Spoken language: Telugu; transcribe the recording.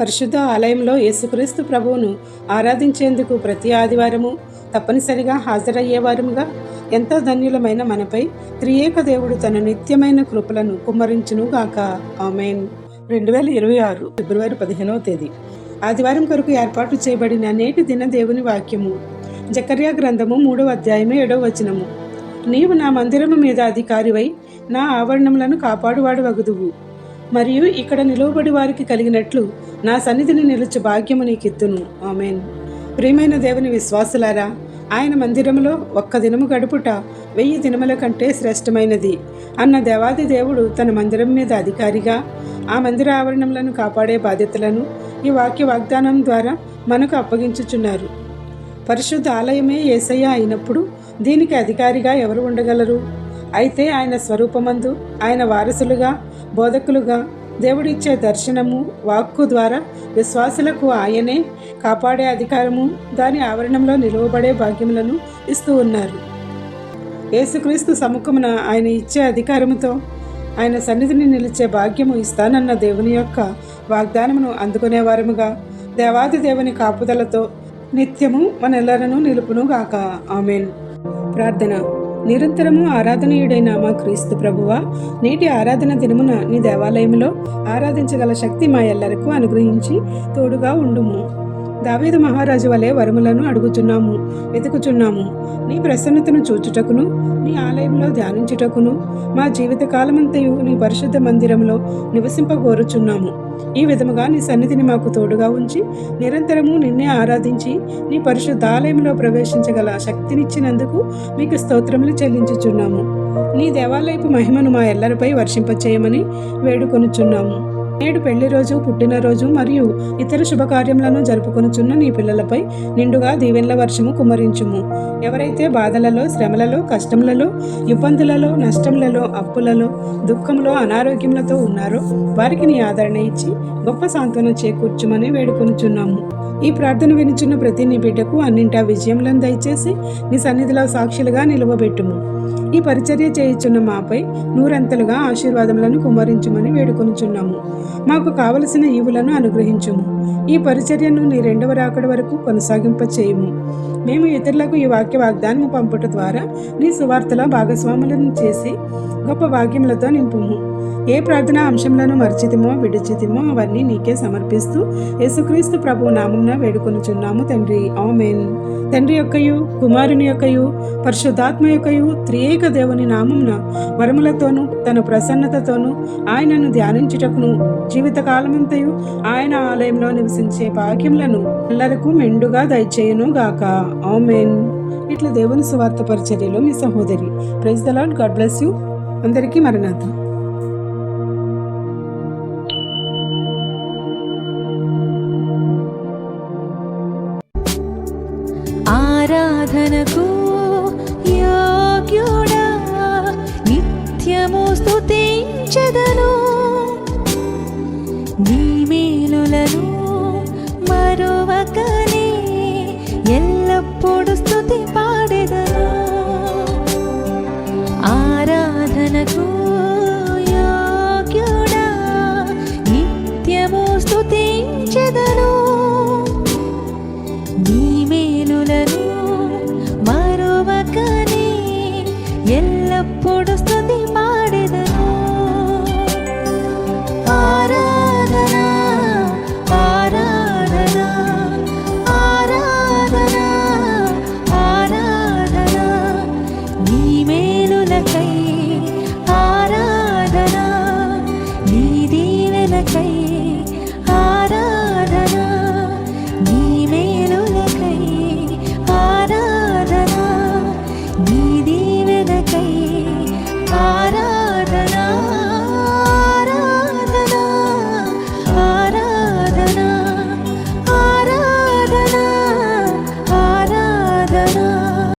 పరిశుద్ధ ఆలయంలో యేసుక్రీస్తు ప్రభువును ఆరాధించేందుకు ప్రతి ఆదివారము తప్పనిసరిగా హాజరయ్యేవారముగా ఎంతో ధన్యులమైన మనపై త్రియేక దేవుడు తన నిత్యమైన కృపలను కుమ్మరించును గాక. ఆమెన్. రెండు వేల ఇరవై ఆరు ఫిబ్రవరి పదిహేనవ తేదీ. ఆదివారం కొరకు ఏర్పాటు చేయబడిన నేటి దిన దేవుని వాక్యము. జకర్యా గ్రంథము మూడవ అధ్యాయము ఏడవ వచనము. నీవు నా మందిరము మీద అధికారివై నా ఆవరణములను కాపాడువాడు వగుదువు మరియు ఇక్కడ నిలువబడి వారికి కలిగినట్లు నా సన్నిధిని నిలుచు భాగ్యము నీకిత్తును. ఆమెన్. ప్రియమైన దేవుని విశ్వాసులారా ఆయన మందిరములో ఒక్క దినము గడుపుట వెయ్యి దినముల కంటే శ్రేష్టమైనది. అన్న దేవాది దేవుడు తన మందిరం మీద అధికారిగా ఆ మందిర ఆవరణములను కాపాడే బాధ్యతలను ఈ వాక్య వాగ్దానం ద్వారా మనకు అప్పగించుచున్నారు. పరిశుద్ధ ఆలయమే ఏసయ్య అయినప్పుడు దీనికి అధికారిగా ఎవరు ఉండగలరు? అయితే ఆయన స్వరూపమందు ఆయన వారసులుగా బోధకులుగా దేవుడిచ్చే దర్శనము వాక్కు ద్వారా విశ్వాసులకు ఆయనే కాపాడే అధికారము దాని ఆవరణంలో నిలువబడే భాగ్యములను ఇస్తూ ఉన్నారు. యేసుక్రీస్తు సముఖమున ఆయన ఇచ్చే అధికారముతో ఆయన సన్నిధిని నిలిచే భాగ్యము ఇస్తానన్న దేవుని యొక్క వాగ్దానమును అందుకునేవారముగా దేవాది దేవుని కాపుదలతో నిత్యము మనెల్లరను నిలుపునుగాక ఆమెన్. ప్రార్థన. నిరంతరము ఆరాధనీయుడైన మా క్రీస్తు ప్రభువ నేటి ఆరాధన దినమున నీ దేవాలయంలో ఆరాధించగల శక్తి మా ఎల్లరకు అనుగ్రహించి తోడుగా ఉండుము. దావేద మహారాజు వలె వరములను అడుగుచున్నాము వెతుకుచున్నాము. నీ ప్రసన్నతను చూచుటకును నీ ఆలయంలో ధ్యానించుటకును మా జీవిత కాలమంతయు నీ పరిశుద్ధ మందిరంలో నివసింపగోరుచున్నాము ఈ విధముగా నీ సన్నిధిని మాకు తోడుగా ఉంచి నిరంతరము నిన్నే ఆరాధించి నీ పరిశుద్ధ ఆలయంలో ప్రవేశించగల శక్తినిచ్చినందుకు మీకు స్తోత్రములు చెల్లించుచున్నాము. నీ దేవాలయపు మహిమను మా ఎల్లరిపై వర్షింపచేయమని వేడుకొనుచున్నాము. నేడు పెళ్ళి రోజు పుట్టినరోజు మరియు ఇతర శుభకార్యములను జరుపుకొనుచున్న నీ పిల్లలపై నిండుగా దీవెన్ల వర్షము కుమరించుము. ఎవరైతే బాధలలో శ్రమలలో కష్టములలో ఇబ్బందులలో నష్టములలో అప్పులలో దుఃఖంలో అనారోగ్యములతో ఉన్నారో వారికి నీ ఆదరణ ఇచ్చి గొప్ప సాంత్వనం చేకూర్చుమని వేడుకొనుచున్నాము. ఈ ప్రార్థన వినుచున్న ప్రతి నీ బిడ్డకు అన్నింటా విజయములను దయచేసి నీ సన్నిధిలో సాక్షులుగా నిలువబెట్టుము. ఈ పరిచర్య చేయుచున్న మాపై నూరంతలుగా ఆశీర్వాదములను కుమ్మరించుమని వేడుకొనుచున్నాము. మాకు కావలసిన ఈవులను అనుగ్రహించుము. ఈ పరిచర్యను నీ రెండవ రాకడ వరకు కొనసాగింపచేయుము. మేము ఇతరులకు ఈ వాక్య వాగ్దానము పంపుట ద్వారా నీ సువార్తలో భాగస్వాములను చేసి గొప్ప వాక్యములతో నింపుము. ఏ ప్రార్థనా అంశంలను మర్చితిమో విడిచితిమో అవన్నీ నీకే సమర్పిస్తూ యేసుక్రీస్తు ప్రభు నామంన వేడుకొనుచున్నాము తండ్రి. ఆమెన్. తండ్రి యొక్కయు కుమారుని యొక్కయు పరిశుద్ధాత్మ యొక్కయు త్రియేక దేవుని నామంన వరములతోనూ తన ప్రసన్నతతోనూ ఆయనను ధ్యానించుటకును జీవితకాలమంతయు ఆయన ఆలయంలో నివసించే భాగ్యములను పిల్లలకు మెండుగా దయచేయును గాక ఆమెన్. ఇట్లా దేవుని సువార్త పరిచర్యలో మీ సహోదరి. Praise the Lord God bless you. అందరికీ మరణాత ఆరాధనకు యోగ్యుడా నిత్యము స్తుతించదను. నీ మేలులను మరొకనే ఎల్లప్పుడూ స్తుతి పాడెదను ఆరాధనకు యోగ్యుడా నిత్యము స్తుతించదను. ఎల్లప్పుడూ